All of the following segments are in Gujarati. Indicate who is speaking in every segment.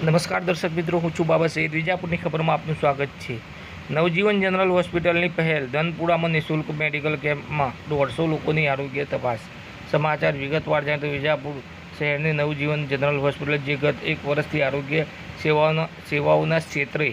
Speaker 1: નમસ્કાર દર્શક મિત્રો, હું છું બાબા સૈદ વિજાપુરની ખબરમાં આપનું સ્વાગત છે. નવજીવન જનરલ હોસ્પિટલની પહેલ, ધનપુરામાં નિઃશુલ્ક મેડિકલ કેમ્પમાં દોઢસો લોકોની આરોગ્ય તપાસ. સમાચાર વિગતવાર જાણે તો વિજાપુર શહેરની નવજીવન જનરલ હોસ્પિટલ, જે ગત એક વર્ષથી આરોગ્ય સેવાઓના સેવાઓના ક્ષેત્રે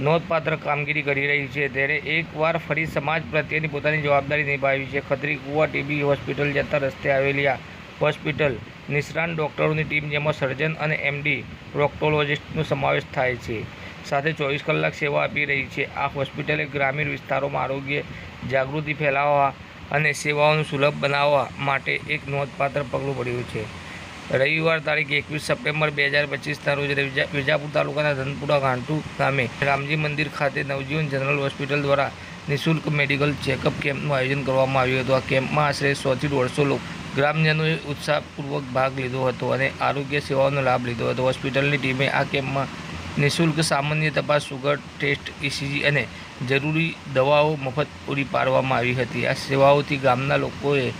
Speaker 1: નોંધપાત્ર કામગીરી કરી રહી છે. ત્યારે એકવાર ફરી સમાજ પ્રત્યેની પોતાની જવાબદારી નિભાવી છે. ખત્રી કુવા ટીબી હોસ્પિટલ જતા રસ્તે આવેલી આ હોસ્પિટલ. નિષ્ણાંત ડૉક્ટરોની ટીમ, જેમાં સર્જન અને એમડી પ્રોક્ટોલોજિસ્ટનો સમાવેશ થાય છે. સાથે ચોવીસ કલાક સેવા આપી રહી છે. આ હોસ્પિટલે ગ્રામીણ વિસ્તારોમાં આરોગ્ય જાગૃતિ ફેલાવવા અને સેવાઓનું સુલભ બનાવવા માટે એક નોંધપાત્ર પગલું ભર્યું છે. રવિવાર તારીખ એકવીસ સપ્ટેમ્બર બે હજાર પચીસના રોજ વિજા- વિજાપુર તાલુકાના ધનપુરા ગાંટુ ગામે રામજી મંદિર ખાતે નવજીવન જનરલ હોસ્પિટલ દ્વારા નિઃશુલ્ક મેડિકલ ચેકઅપ કેમ્પનું આયોજન કરવામાં આવ્યું હતું. આ કેમ્પમાં આશરે સોથી દોઢસો લોકો ગ્રામજનોએ ઉત્સાહપૂર્વક ભાગ લીધો હતો અને આરોગ્ય સેવાઓનો લાભ લીધો હતો. હોસ્પિટલની ટીમે આ કેમ્પમાં નિઃશુલ્ક સામાન્ય તપાસ, સુગર ટેસ્ટ ઇસીજી અને જરૂરી દવાઓ મફત પૂરી પાડવામાં આવી હતી. આ સેવાઓથી ગામના લોકોએ,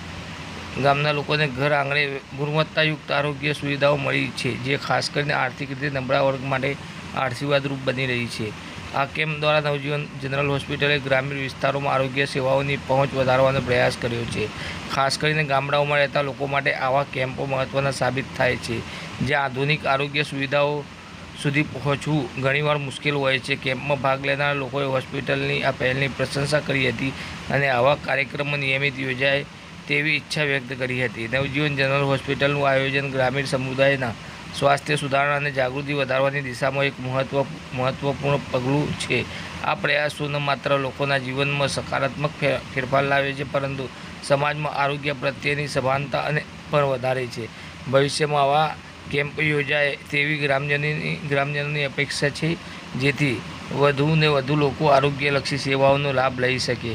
Speaker 1: ગામના લોકોને ઘર આંગણે ગુણવત્તાયુક્ત આરોગ્ય સુવિધાઓ મળી છે, જે ખાસ કરીને આર્થિક રીતે નબળા વર્ગ માટે આશીર્વાદરૂપ બની રહી છે. આ કેમ્પ દ્વારા નવજીવન જનરલ હોસ્પિટલે ગ્રામીણ વિસ્તારોમાં આરોગ્ય સેવાઓની પહોંચ વધારવાનો પ્રયાસ કર્યો છે. ખાસ કરીને ગામડાઓમાં રહેતા લોકો માટે આવા કેમ્પો મહત્ત્વના સાબિત થાય છે. જ્યાં આધુનિક આરોગ્ય સુવિધાઓ સુધી પહોંચવું ઘણીવાર મુશ્કેલ હોય છે. કેમ્પમાં ભાગ લેનારા લોકોએ હોસ્પિટલની આ પહેલની પ્રશંસા કરી હતી અને આવા કાર્યક્રમો નિયમિત યોજાય તેવી ઈચ્છા વ્યક્ત કરી હતી. નવજીવન જનરલ હોસ્પિટલનું આયોજન ગ્રામીણ સમુદાયના સ્વાસ્થ્ય સુધારણા અને જાગૃતિ વધારવાની દિશામાં એક મહત્વ મહત્વપૂર્ણ પગલું છે. આ પ્રયાસો ન માત્ર લોકોના જીવનમાં સકારાત્મક ફેરફાર લાવે છે, પરંતુ સમાજમાં આરોગ્ય પ્રત્યેની સભાનતા અને પણ વધારે છે. ભવિષ્યમાં આવા કેમ્પ યોજાય તેવી ગ્રામજનોની ગ્રામજનોની અપેક્ષા છે, જેથી વધુ ને વધુ લોકો આરોગ્યલક્ષી સેવાઓનો લાભ લઈ શકે.